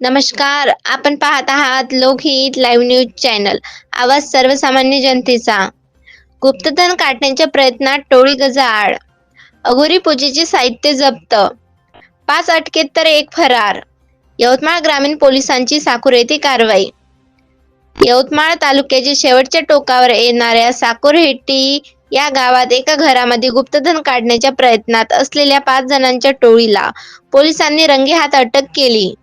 नमस्कार आपण पाहत आहात लोकहित लाईव्ह न्यूज चॅनल. आवाज सर्वसामान्य जनतेचा. गुप्तधन काढण्याच्या प्रयत्नात टोळी गजाआड. अघोरी पूजेचे साहित्य जप्त. पाच अटकेत तर एक फरार. यवतमाळ ग्रामीण पोलिसांची साकूर येथे कारवाई. यवतमाळ तालुक्याच्या शेवटच्या टोकावर येणाऱ्या साकोरहेट्टी या गावात एका घरामध्ये गुप्तधन काढण्याच्या प्रयत्नात असलेल्या पाच जणांच्या टोळीला पोलिसांनी रंगेहात अटक केली.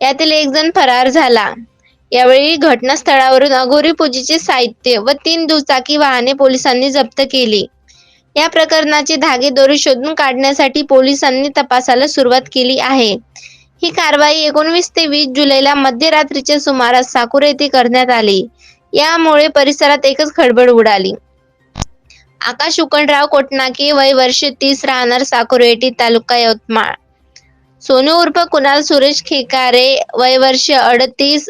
यातील एक जण फरार झाला. यावेळी घटनास्थळावरून अघोरी पूजेचे साहित्य व तीन दुचाकी वाहने पोलिसांनी जप्त केली. या प्रकरणाचे धागेदोरे शोधून काढण्यासाठी पोलिसांनी तपासाला सुरुवात केली आहे. ही कारवाई एकोणवीस ते वीस जुलैला मध्यरात्रीच्या सुमारास साकुर येथे करण्यात आली. यामुळे परिसरात एकच खळबळ उडाली. आकाश उकणराव कोटनाके वय वर्ष तीस राहणार साकुरेटी तालुका यवतमाळ. सोनू उर्फ कुणाल सुरेश खेकारे वय वर्ष अडतीस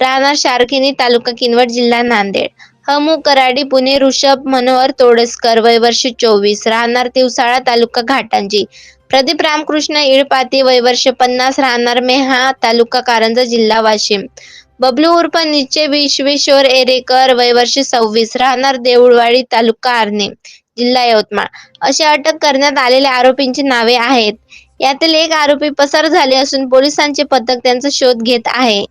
राहणार शारखिनी तालुका किनवट जिल्हा नांदेड. हमू कराडी पुणे ऋषभ मनोहर तोडसकर वय वर्ष चोवीस राहणार तिवसाळा तालुका घाटांजी. प्रदीप रामकृष्ण इळपाती वय वर्ष पन्नास राहणार मेहा तालुका कारंजा जिल्हा वाशिम. बबलू उर्फ निचे विश्वेश्वर एरेकर वय वर्ष सव्वीस राहणार देऊळवाडी तालुका आर्णे जिल्हा यवतमाळ. असे अटक करण्यात आलेल्या आरोपींची नावे आहेत. यातील एक आरोपी पसार झाले असून पोलिसांचे पथक त्यांचा शोध घेत आहे.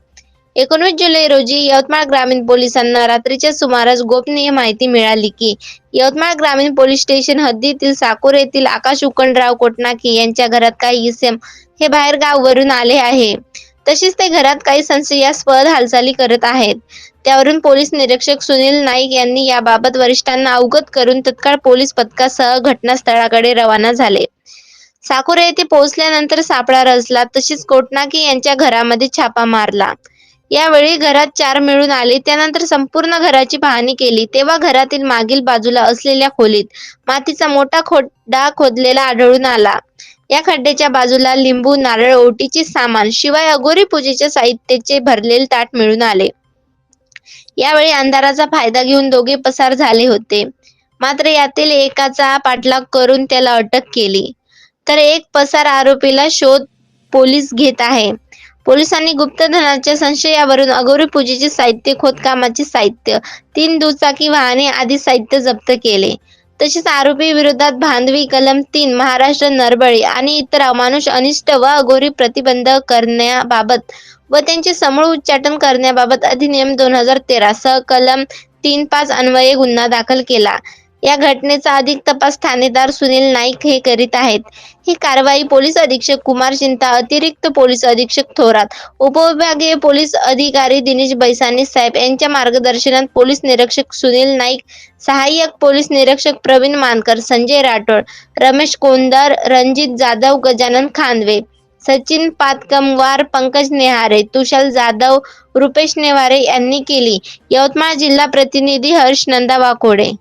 एकोणीस जुलै रोजी यवतमाळ ग्रामीण पोलिसांना रात्रीच्या सुमारास गोपनीय माहिती मिळाली की यवतमाळ ग्रामीण पोलीस स्टेशन हद्दीतील साकोर येथील आकाश उकंडराव कोटनाकी यांच्या घरात काही इसम हे बाहेर गाववरून आले आहे. तसेच ते घरात काही संशयास्पद हालचाली करत आहेत. त्यावरून पोलीस निरीक्षक सुनील नाईक यांनी याबाबत वरिष्ठांना अवगत करून तत्काळ पोलीस पथकासह घटनास्थळाकडे रवाना झाले. साकुरे येथे पोहोचल्यानंतर सापळा रचला. तशीच कोटनाकी यांच्या घरामध्ये छापा मारला. यावेळी घरात चार मिळून आले. त्यानंतर संपूर्ण घराची पाहणी केली. तेव्हा घरातील मागील बाजूला असलेल्या खोलीत मातीचा मोठा खोड्डा खोदलेला आढळून आला. या खड्ड्याच्या बाजूला लिंबू नारळ ओटीचे सामान शिवाय अगोरी पूजेच्या साहित्याचे भरलेले ताट मिळून आले. यावेळी अंधाराचा फायदा घेऊन दोघे पसार झाले होते. मात्र यातील एकाचा पाठलाग करून त्याला अटक केली. तर एक पसार आरोपीला शोध पोलीस घेत आहे. पोलिसांनी गुप्तधनाच्या संशयावरून अगोरी पूजेचे साहित्य खोदकामाचे साहित्य तीन दुचाकी वाहने आदी साहित्य जप्त केले. तसेच आरोपी विरोधात भांडवी कलम तीन महाराष्ट्र नरबळी आणि इतर अमानुष अनिष्ट व अघोरी प्रतिबंध करण्याबाबत व त्यांचे समूळ उच्चाटन करण्याबाबत अधिनियम दोन हजार तेरा सह कलम तीन पाच अन्वये गुन्हा दाखल केला. या घटनेचा अधिक तपास ठाणेदार सुनील नाईक हे करीत आहेत. ही कारवाई पोलीस अधीक्षक कुमार चिंता अतिरिक्त पोलीस अधीक्षक थोरात उपविभागीय पोलीस अधिकारी दिनेश बैसानी साहेब यांच्या मार्गदर्शनात पोलीस निरीक्षक सुनील नाईक सहाय्यक पोलीस निरीक्षक प्रवीण मानकर संजय राठोड रमेश कोंदर रणजित जाधव गजानन खानवे सचिन पातकमवार पंकज नेहारे तुषाल जाधव रुपेश नेवारे यांनी केली. यवतमाळ जिल्हा प्रतिनिधी हर्ष नंदा वाकोडे.